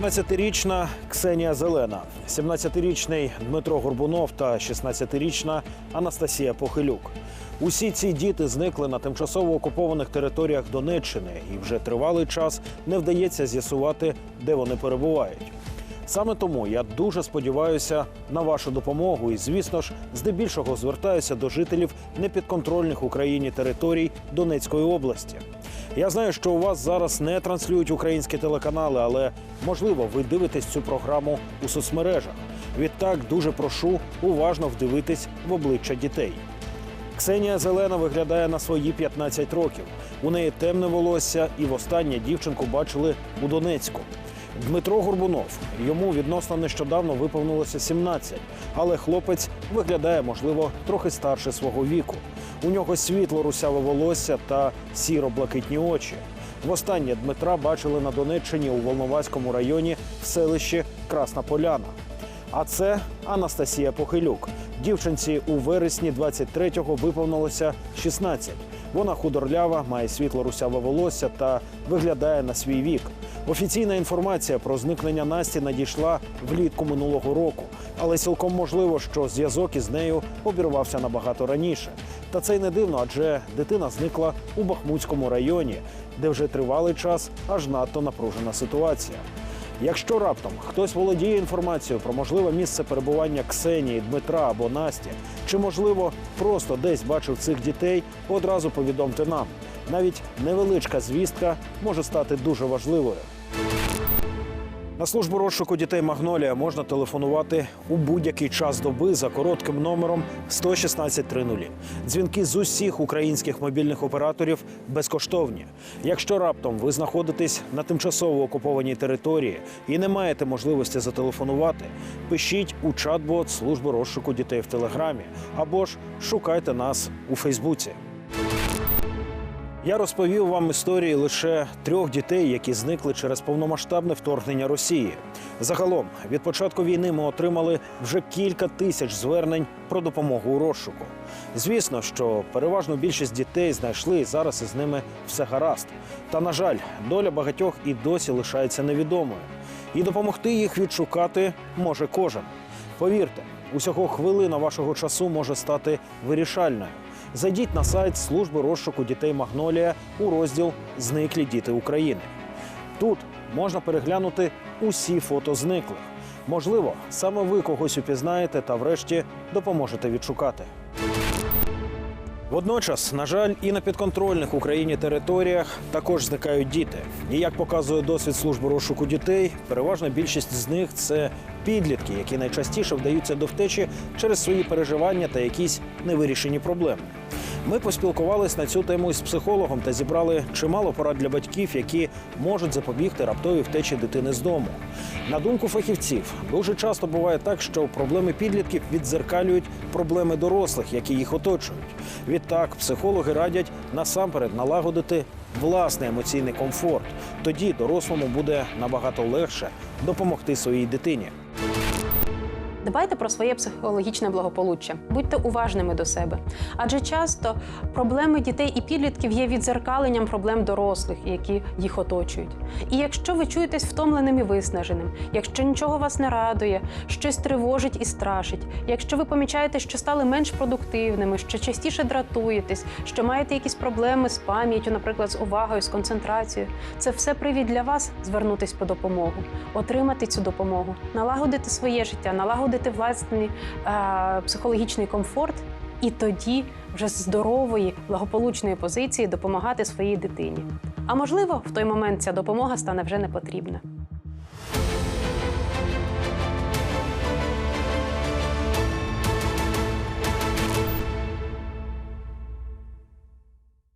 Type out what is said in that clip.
15-річна Ксенія Зелена, 17-річний Дмитро Горбунов та 16-річна Анастасія Похилюк. Усі ці діти зникли на тимчасово окупованих територіях Донеччини, і вже тривалий час не вдається з'ясувати, де вони перебувають. Саме тому я дуже сподіваюся на вашу допомогу і, звісно ж, здебільшого звертаюся до жителів непідконтрольних Україні територій Донецької області. Я знаю, що у вас зараз не транслюють українські телеканали, але можливо ви дивитесь цю програму у соцмережах. Відтак дуже прошу уважно вдивитись в обличчя дітей. Ксенія Зелена виглядає на свої 15 років. У неї темне волосся, і востаннє дівчинку бачили у Донецьку. Дмитро Горбунов йому відносно нещодавно виповнилося 17, але хлопець виглядає, можливо, трохи старше свого віку. У нього світло русяве волосся та сіро-блакитні очі. Востаннє Дмитра бачили на Донеччині у Волноваському районі в селищі Красна Поляна. А це Анастасія Похилюк. Дівчинці у вересні 23-го виповнилося 16. Вона худорлява, має світло русяве волосся та виглядає на свій вік. Офіційна інформація про зникнення Насті надійшла влітку минулого року, але цілком можливо, що зв'язок із нею обірвався набагато раніше. Та це й не дивно, адже дитина зникла у Бахмутському районі, де вже тривалий час аж надто напружена ситуація. Якщо раптом хтось володіє інформацією про можливе місце перебування Ксенії, Дмитра або Насті, чи можливо просто десь бачив цих дітей, одразу повідомте нам. Навіть невеличка звістка може стати дуже важливою. На службу розшуку дітей Магнолія можна телефонувати у будь-який час доби за коротким номером 11630. Дзвінки з усіх українських мобільних операторів безкоштовні. Якщо раптом ви знаходитесь на тимчасово окупованій території і не маєте можливості зателефонувати, пишіть у чат-бот служби розшуку дітей в Телеграмі або ж шукайте нас у Фейсбуці. Я розповів вам історії лише трьох дітей, які зникли через повномасштабне вторгнення Росії. Загалом, від початку війни ми отримали вже кілька тисяч звернень про допомогу у розшуку. Звісно, що переважну більшість дітей знайшли і зараз із ними все гаразд. Та на жаль, доля багатьох і досі лишається невідомою. І допомогти їх відшукати може кожен. Повірте, усього хвилина вашого часу може стати вирішальною. Зайдіть на сайт служби розшуку дітей Магнолія у розділ Зниклі діти України. Тут можна переглянути усі фото зниклих. Можливо, саме ви когось упізнаєте та врешті допоможете відшукати. Водночас, на жаль, і на підконтрольних Україні територіях також зникають діти. І як показує досвід служби розшуку дітей, переважна більшість з них це підлітки, які найчастіше вдаються до втечі через свої переживання та якісь невирішені проблеми. Ми поспілкувались на цю тему із психологом та зібрали чимало порад для батьків, які можуть запобігти раптовій втечі дитини з дому. На думку фахівців, дуже часто буває так, що проблеми підлітків віддзеркалюють проблеми дорослих, які їх оточують. Відтак, психологи радять насамперед налагодити власний емоційний комфорт. Тоді дорослому буде набагато легше допомогти своїй дитині. Дбайте про своє психологічне благополуччя, будьте уважними до себе. Адже часто проблеми дітей і підлітків є відзеркаленням проблем дорослих, які їх оточують. І якщо ви чуєтесь втомленим і виснаженим, якщо нічого вас не радує, щось тривожить і страшить, якщо ви помічаєте, що стали менш продуктивними, що частіше дратуєтесь, що маєте якісь проблеми з пам'яттю, наприклад, з увагою, з концентрацією, це все привід для вас звернутись по допомогу, отримати цю допомогу, налагодити своє життя, налагодити власний е, психологічний комфорт, і тоді вже з здорової, благополучної позиції допомагати своїй дитині. А можливо, в той момент ця допомога стане вже не потрібна.